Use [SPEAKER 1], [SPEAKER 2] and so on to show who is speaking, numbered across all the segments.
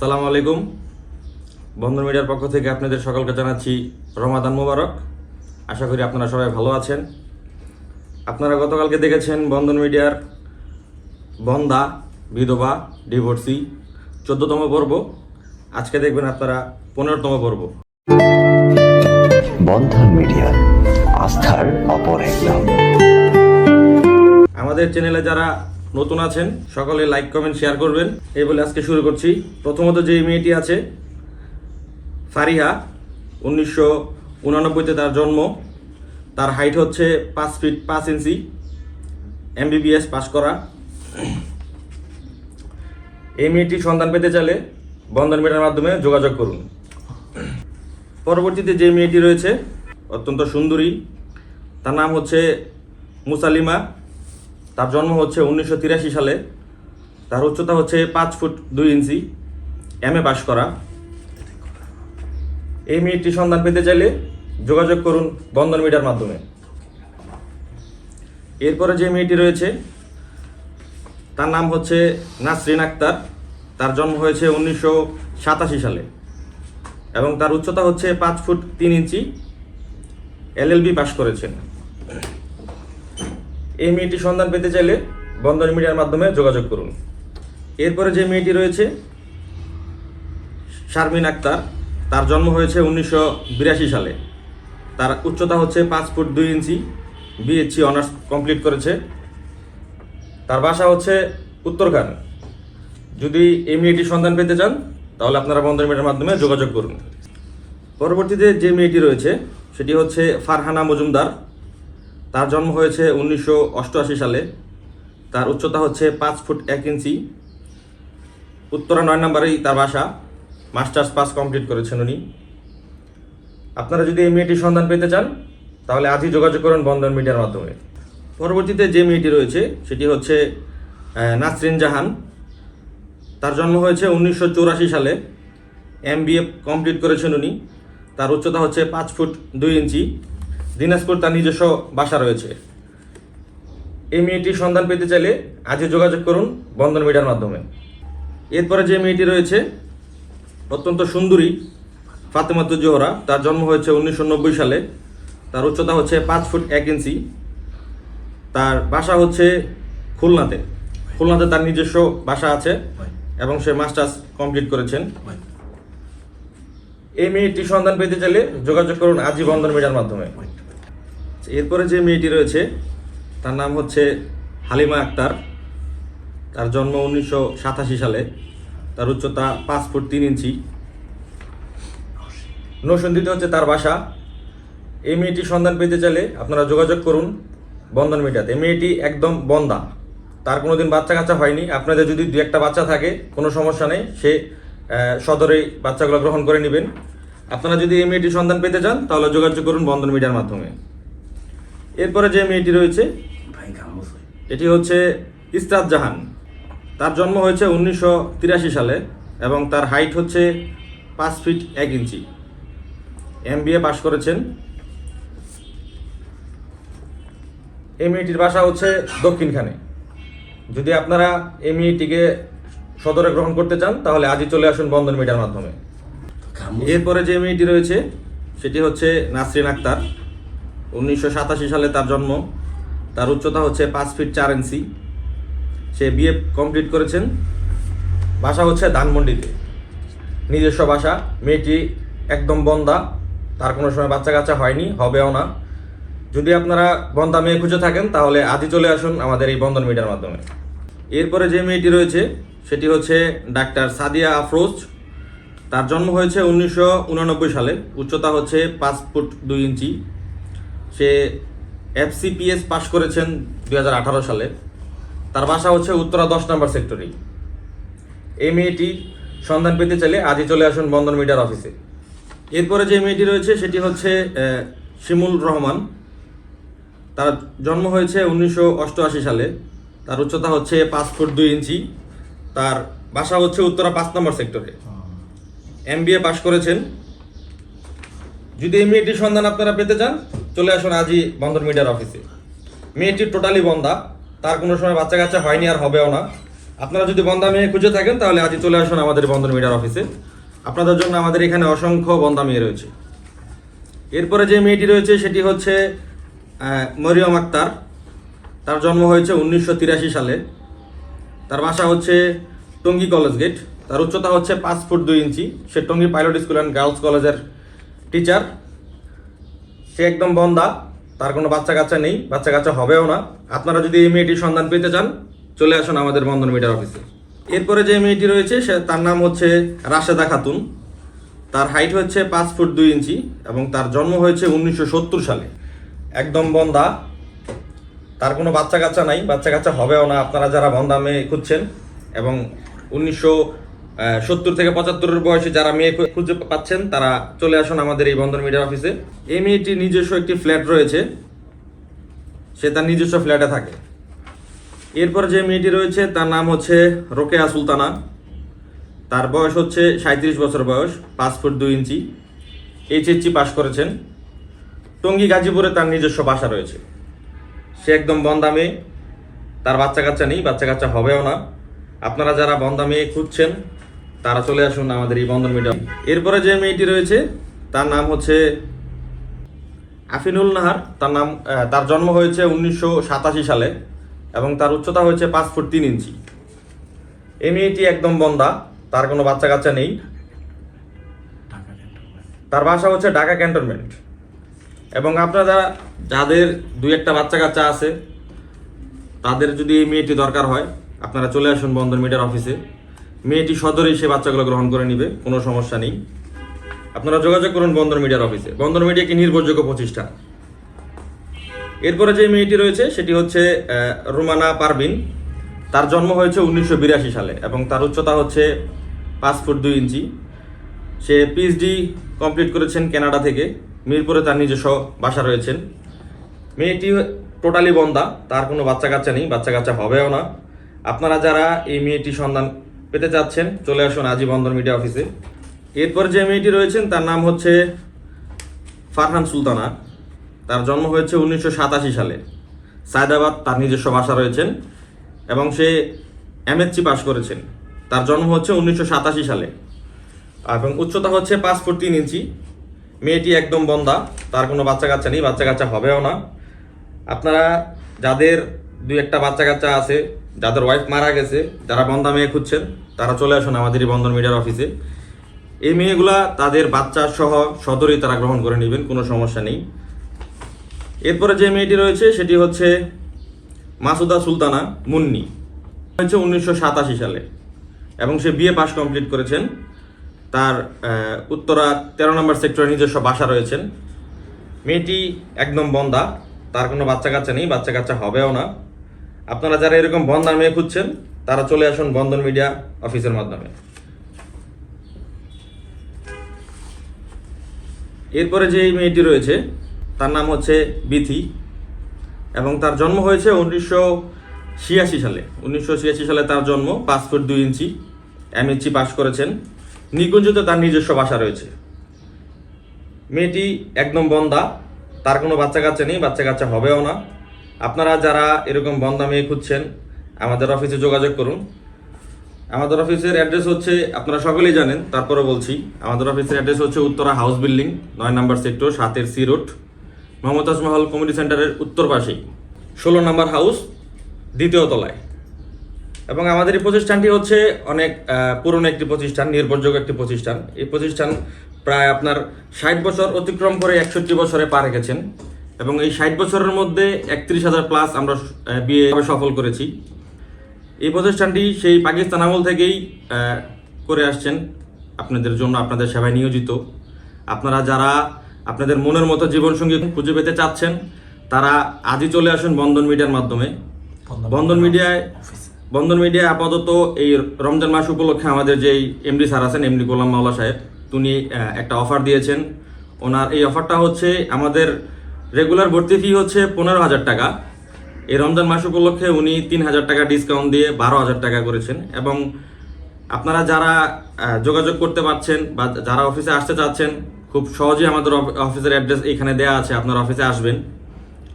[SPEAKER 1] আসসালামু আলাইকুম। বন্ধন মিডিয়ার পক্ষ থেকে আপনাদের সকলকে জানাচ্ছি রমাদান মোবারক। আশা করি আপনারা সবাই ভালো আছেন। আপনারা গতকালকে দেখেছেন বন্ধন মিডিয়ার বন্দা বিধবা ডিভোর্সি চোদ্দতম পর্ব। আজকে দেখবেন আপনারা পনেরোতম পর্ব।
[SPEAKER 2] বন্ধন মিডিয়া আস্থার অপর এক
[SPEAKER 1] আমাদের চ্যানেলে যারা নতুন আছেন, সকলে লাইক কমেন্ট শেয়ার করবেন। এই বলে আজকে শুরু করছি। প্রথমত যে মেয়েটি আছে, ফারিহা, উনিশশো উনানব্বইতে তার জন্ম। তার হাইট হচ্ছে পাঁচ ফিট পাঁচ ইঞ্চি এমবিবিএস পাস করা। এই মেয়েটির সন্ধান পেতে চাইলে বন্ধন মেটার মাধ্যমে যোগাযোগ করুন। পরবর্তীতে যে মেয়েটি রয়েছে, অত্যন্ত সুন্দরী। তার নাম হচ্ছে মুসালিমা। তার জন্ম হচ্ছে উনিশশো তিরাশি সালে। তার উচ্চতা হচ্ছে পাঁচ ফুট দুই ইঞ্চি। এম এ পাশ করা। এই মেয়েটির সন্ধান পেতে চাইলে যোগাযোগ করুন বন্ধন মিডিয়ার মাধ্যমে। এরপরে যে মেয়েটি রয়েছে, তার নাম হচ্ছে নাসরিন আক্তার। তার জন্ম হয়েছে উনিশশো সাতাশি সালে এবং তার উচ্চতা হচ্ছে পাঁচ ফুট তিন ইঞ্চি। এলএলবি পাশ করেছেন। এই মেয়েটির সন্ধান পেতে চাইলে বন্ধন মিডিয়ার মাধ্যমে যোগাযোগ করুন। এরপরে যে মেয়েটি রয়েছে, শারমিন আক্তার, তার জন্ম হয়েছে উনিশশো বিরাশি সালে। তার উচ্চতা হচ্ছে পাঁচ ফুট দুই ইঞ্চি বিএসসি অনার্স কমপ্লিট করেছে। তার বাসা হচ্ছে উত্তরখান। যদি এই মেয়েটির সন্ধান পেতে চান, তাহলে আপনারা বন্ধন মিডিয়ার মাধ্যমে যোগাযোগ করুন। পরবর্তীতে যে মেয়েটি রয়েছে, সেটি হচ্ছে ফারহানা মজুমদার। তার জন্ম হয়েছে উনিশশো অষ্টআশি সালে। তার উচ্চতা হচ্ছে পাঁচ ফুট এক ইঞ্চি। উত্তরা নয় নম্বরেই তার বাসা। মাস্টার্স পাস কমপ্লিট করেছেন উনি। আপনারা যদি এই মেয়েটির সন্ধান পেতে চান, তাহলে আজই যোগাযোগ করুন বন্ধন মিডিয়ার মাধ্যমে। পরবর্তীতে যে মেয়েটি রয়েছে, সেটি হচ্ছে নাসরিন জাহান। তার জন্ম হয়েছে উনিশশো সালে। এম কমপ্লিট করেছেন উনি। তার উচ্চতা হচ্ছে পাঁচ ফুট দুই ইঞ্চি। দিনাজপুর তার নিজস্ব বাসা রয়েছে। এই মেয়েটির সন্ধান পেতে চাইলে আজই যোগাযোগ করুন বন্ধন মিডিয়ার মাধ্যমে। এরপরে যে মেয়েটি রয়েছে, অত্যন্ত সুন্দরী ফাতেমাতু জোহরা, তার জন্ম হয়েছে উনিশশো নব্বই সালে। তার উচ্চতা হচ্ছে পাঁচ ফুট এক ইঞ্চি। তার বাসা হচ্ছে খুলনাতে। খুলনাতে তার নিজস্ব বাসা আছে এবং সে মাস্টার্স কমপ্লিট করেছেন। এই মেয়েটির সন্ধান পেতে চাইলে যোগাযোগ করুন আজই বন্ধন মিডিয়ার মাধ্যমে। এরপরে যে মেয়েটি রয়েছে, তার নাম হচ্ছে হালিমা আক্তার। তার জন্ম উনিশশো সাতাশি সালে। তার উচ্চতা পাঁচ ফুট তিন ইঞ্চি। নৌসন্দিতে হচ্ছে তার বাসা। এই মেয়েটির সন্ধান পেতে চাইলে আপনারা যোগাযোগ করুন বন্ধন এই মেয়েটি একদম বন্দা। তার কোনো দিন বাচ্চা কাচ্চা হয়নি। আপনাদের যদি দু একটা বাচ্চা থাকে, কোনো সমস্যা নেই। সে সদরে বাচ্চাগুলো গ্রহণ করে নেবেন। আপনারা যদি এই মেয়েটির সন্ধান পেতে চান, তাহলে যোগাযোগ করুন বন্ধন মিডিয়ার মাধ্যমে। এরপরে যে মেয়েটি রয়েছে এটি হচ্ছে ইস্তাদ জাহান। তার জন্ম হয়েছে উনিশশো তিরাশি সালে এবং তার হাইট হচ্ছে পাঁচ ফিট এক ইঞ্চি। এম বি এ পাশ করেছেন। এই মেয়েটির বাসা হচ্ছে দক্ষিণখানে। যদি আপনারা এই মেয়েটিকে সদরে গ্রহণ করতে চান তাহলে আজই চলে আসুন বন্ধন মিডিয়ার মাধ্যমে। এরপরে যে মেয়েটি রয়েছে সেটি হচ্ছে নাসরিন আক্তার। উনিশশো সাতাশি সালে তার জন্ম। তার উচ্চতা হচ্ছে পাঁচ ফিট চার ইঞ্চি। সে বিএ কমপ্লিট করেছেন। বাসা হচ্ছে ধানমন্ডিতে। নিজস্ব বাসা। মেয়েটি একদম বন্দা। তার কোনো সময় বাচ্চা কাচ্চা হয়নি, হবেও না। যদি আপনারা বন্দা মেয়ে খুঁজে থাকেন, তাহলে আজই চলে আসুন আমাদের এই বন্ধন মিডিয়ার মাধ্যমে। এরপরে যে মেয়েটি রয়েছে, সেটি হচ্ছে ডাক্তার সাদিয়া আফরোজ। তার জন্ম হয়েছে উনিশশো উননব্বই সালে। উচ্চতা হচ্ছে পাঁচ ফুট দুই ইঞ্চি। সে এফসিপিএস পাশ করেছেন দু হাজার আঠারো সালে। তার বাসা হচ্ছে উত্তরা দশ নম্বর সেক্টরে এই মেয়েটি সন্ধান পেতে চাইলে আজই চলে আসুন বন্ধন মিডিয়ার অফিসে। এরপরে যে মেয়েটি রয়েছে, সেটি হচ্ছে শিমুল রহমান। তার জন্ম হয়েছে উনিশশো অষ্টআশি সালে। তার উচ্চতা হচ্ছে পাঁচ ফুট দুই ইঞ্চি। তার বাসা হচ্ছে উত্তরা পাঁচ নম্বর সেক্টরে। এম পাশ করেছেন যদি এই মেয়েটির সন্ধান আপনারা পেতে চান, চলে আসুন আজই বন্ধন মিডিয়ার অফিসে। মেয়েটি টোটালি বন্ধা তার কোনো সময় বাচ্চা কাচ্চা হয়নি আর হবেও না। আপনারা যদি বন্দা মেয়ে খুঁজে থাকেন, তাহলে আজই চলে আসুন আমাদের বন্ধন মিডিয়ার অফিসে। আপনাদের জন্য আমাদের এখানে অসংখ্য বন্দা মেয়ে রয়েছে। এরপরে যে মেয়েটি রয়েছে, সেটি হচ্ছে মরিয়ম আক্তার। তার জন্ম হয়েছে উনিশশো তিরাশি সালে। তার বাসা হচ্ছে টঙ্গী কলেজ গেট। তার উচ্চতা হচ্ছে পাঁচ ফুট দুই inch. Say Tongi pilot school and girls কলেজের টিচার সে একদম বন্দা তার কোনো বাচ্চা কাচ্চা নেই বাচ্চা কাচ্চা হবেও না। আপনারা যদি এই মেয়েটির সন্ধান পেতে চান, চলে আসুন আমাদের বন্ধন মিডিয়ার অফিসে। এরপরে যে মেয়েটি রয়েছে, সে, তার নাম হচ্ছে রাশেদা খাতুন। তার হাইট হচ্ছে পাঁচ ফুট দুই ইঞ্চি এবং তার জন্ম হয়েছে উনিশশো সত্তর সালে। একদম বন্দা তার কোনো বাচ্চা কাচ্চা নাই বাচ্চা কাচ্চা হবেও না। আপনারা যারা বন্দা মেয়ে খুঁজছেন, এবং উনিশশো সত্তর থেকে পঁচাত্তরের বয়সে যারা মেয়ে খুঁজে পাচ্ছেন, তারা চলে আসুন আমাদের এই বন্দর মিডিয়া অফিসে। এই মেয়েটির নিজস্ব একটি ফ্ল্যাট রয়েছে। সে তার নিজস্ব ফ্ল্যাটে থাকে। এরপর যে মেয়েটি রয়েছে, তার নাম হচ্ছে রোকেয়া সুলতানা। তার বয়স হচ্ছে সাঁত্রিশ বছর বয়স, পাঁচ ফুট দুই ইঞ্চি। এইচএসসি পাশ করেছেন। টঙ্গী গাজীপুরে তার নিজস্ব বাসা রয়েছে। সে একদম বন্দা মেয়ে। তার বাচ্চা কাচ্চা নেই বাচ্চা কাচ্চা হবেও না। আপনারা যারা বন্দা মেয়ে খুঁজছেন তারা চলে আসুন আমাদের এই বন্ধন মিডিয়া এরপরে যে মেয়েটি রয়েছে, তার নাম হচ্ছে আফিনুল নাহার। তার নাম তার জন্ম হয়েছে উনিশশো সাতাশি সালে এবং তার উচ্চতা হয়েছে পাঁচ ফুট তিন ইঞ্চি। এই মেয়েটি একদম বন্দা, তার কোনো বাচ্চা কাচ্চা নেই। তার বাসা হচ্ছে ঢাকা ক্যান্টনমেন্ট। এবং আপনারা যাদের দুই একটা বাচ্চা কাচ্চা আছে, তাদের যদি এই মেয়েটি দরকার হয়, আপনারা চলে আসুন বন্ধন মিডিয়ার অফিসে। মেয়েটি সদরেই সে বাচ্চাগুলো গ্রহণ করে নিবে, কোনো সমস্যা নেই। আপনারা যোগাযোগ করুন বন্দর মিডিয়ার অফিসে। বন্দর মিডিয়া কি নির্ভরযোগ্য প্রতিষ্ঠান। এরপরে যে মেয়েটি রয়েছে, সেটি হচ্ছে রুমানা পারবিন তার জন্ম হয়েছে উনিশশো বিরাশি সালে এবং তার উচ্চতা হচ্ছে পাঁচ ফুট দুই ইঞ্চি। সে পিএইচডি কমপ্লিট করেছেন কানাডা থেকে। মিরপুরে তার নিজস্ব বাসা রয়েছেন। মেয়েটি টোটালি বন্দা, তার কোনো বাচ্চা কাচ্চা নেই বাচ্চা কাচ্চা হবেও না। আপনারা যারা এই মেয়েটি সন্ধান পেতে চাচ্ছেন, চলে আসুন আজই বন্দর মিডিয়া অফিসে। এরপর যে মেয়েটি রয়েছেন, তার নাম হচ্ছে ফারহান সুলতানা। তার জন্ম হয়েছে উনিশশো সাতাশি সালে। সায়দাবাদ, তার নিজস্ব বাসা রয়েছেন এবং সে এমএসসি পাশ করেছেন। তার জন্ম হচ্ছে উনিশশো সাতাশি সালে। এবং উচ্চতা হচ্ছে পাঁচ ফুট তিন ইঞ্চি। মেয়েটি একদম বন্দা, তার কোনো বাচ্চা কাচ্চা নেই বাচ্চা কাচ্চা হবেও না। আপনারা, যাদের দুই একটা বাচ্চা কাচ্চা আছে যাদের ওয়াইফ মারা গেছে, যারা বন্ধা মেয়ে খুঁজছেন, তারা চলে আসুন আমাদের এই বন্ধন মিডিয়ার অফিসে এই মেয়েগুলা তাদের বাচ্চা সহ সদরই তারা গ্রহণ করে নেবেন, কোনো সমস্যা নেই। এরপরে যে মেয়েটি রয়েছে, সেটি হচ্ছে মাসুদা সুলতানা মুন্নি। হয়েছে উনিশশো সাতাশি সালে এবং সে বিএ পাস কমপ্লিট করেছেন। তার উত্তরা তেরো নম্বর সেক্টরে নিজস্ব বাসা রয়েছেন। মেয়েটি একদম বন্দা তার কোনো বাচ্চা কাচ্চা নেই বাচ্চা কাচ্চা হবেও না। আপনারা যারা এরকম বন্দার মেয়ে খুঁজছেন, তারা চলে আসুন বন্ধন মিডিয়া অফিসের মাধ্যমে। এরপরে যে মেয়েটি রয়েছে, তার নাম হচ্ছে বিথি এবং তার জন্ম হয়েছে উনিশশো ছিয়াশি সালে। উনিশশো ছিয়াশি সালে তার জন্ম, পাঁচ ফুট দুই ইঞ্চি এমএসসি পাশ করেছেন। নিকুঞ্জতে তার নিজস্ব বাসা রয়েছে। মেয়েটি একদম বন্দা, তার কোনো বাচ্চা কাচ্চা নেই বাচ্চা কাচ্চা হবেও না। আপনারা যারা এরকম বন্দা মেয়ে খুঁজছেন, আমাদের অফিসে যোগাযোগ করুন। আমাদের অফিসের অ্যাড্রেস হচ্ছে, আপনারা সকলেই জানেন তারপরে বলছি, আমাদের অফিসের অ্যাড্রেস হচ্ছে উত্তরা হাউস বিল্ডিং নয় নম্বর সেক্টর সাতের C road Mohammad Tajmahal community সেন্টারের উত্তর পাশেই। ষোলো নম্বর হাউস দ্বিতীয় তলায়। এবং আমাদের এই প্রতিষ্ঠানটি হচ্ছে অনেক পুরনো একটি প্রতিষ্ঠান, নির্ভরযোগ্য একটি প্রতিষ্ঠান। এই প্রতিষ্ঠান প্রায় আপনার ষাট বছর অতিক্রম করে একষট্টি বছরে পা রেখেছেন। এবং এই ষাট বছরের মধ্যে একত্রিশ হাজার প্লাস আমরা বিয়ে সফল করেছি। এই প্রতিষ্ঠানটি সেই পাকিস্তান আমল থেকেই করে আসছেন। আপনাদের জন্য আপনাদের সেবায় নিয়োজিত। আপনারা যারা আপনাদের মনের মতো জীবনসঙ্গী খুঁজে পেতে চাচ্ছেন তারা আজই চলে আসুন বন্ধন মিডিয়ার মাধ্যমে। বন্ধন মিডিয়ায় বন্ধন মিডিয়া আপাতত এই রমজান মাস উপলক্ষে আমাদের যেই এমডি স্যার আছেন এমডি গোলাম মাওলা সাহেব তিনি একটা অফার দিয়েছেন। ওনার এই অফারটা হচ্ছে আমাদের রেগুলার ভর্তি ফি হচ্ছে পনেরো হাজার টাকা। এই রমজান মাস উপলক্ষে উনি তিন হাজার টাকা ডিসকাউন্ট দিয়ে বারো হাজার টাকা করেছেন এবং আপনারা যারা যোগাযোগ করতে পারছেন বা যারা অফিসে আসতে চাচ্ছেন, খুব সহজেই আমাদের অফ- অফিসের অ্যাড্রেস এখানে দেওয়া আছে, আপনার অফিসে আসবেন।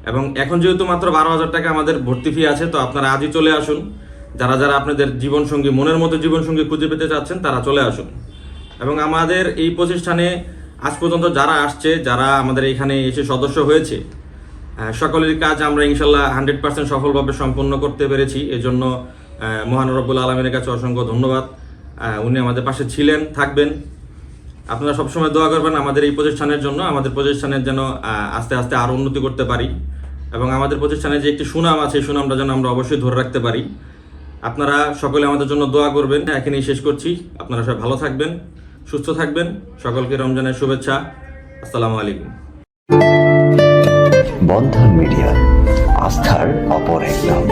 [SPEAKER 1] এবং এখন যেহেতু মাত্র বারো হাজার টাকা আমাদের ভর্তি ফি আছে, তো আপনারা আজই চলে আসুন। যারা যারা আপনাদের জীবনসঙ্গী, মনের মতো জীবনসঙ্গী খুঁজে পেতে চাচ্ছেন, তারা চলে আসুন। এবং আমাদের এই প্রতিষ্ঠানে আজ পর্যন্ত যারা আসছে, যারা আমাদের এখানে এসে সদস্য হয়েছে সকলের কাজ আমরা ইনশাল্লাহ হান্ড্রেড পার্সেন্ট সফলভাবে সম্পন্ন করতে পেরেছি। এজন্য মহান রব্বুল আলমীর কাছে অসংখ্য ধন্যবাদ। উনি আমাদের পাশে ছিলেন, থাকবেন। আপনারা সবসময় দোয়া করবেন আমাদের এই প্রতিষ্ঠানের জন্য, আমাদের প্রতিষ্ঠানের যেন আস্তে আস্তে আরও উন্নতি করতে পারি এবং আমাদের প্রতিষ্ঠানে যে একটি সুনাম আছে সেই সুনামটা যেন আমরা অবশ্যই ধরে রাখতে পারি। আপনারা সকলে আমাদের জন্য দোয়া করবেন। এখানেই শেষ করছি। আপনারা সবাই ভালো থাকবেন। সুস্থ থাকবেন। সকলকে রমজানের শুভেচ্ছা। আসসালামু আলাইকুম।
[SPEAKER 2] বন্ধন মিডিয়া আস্থার অপর এক নাম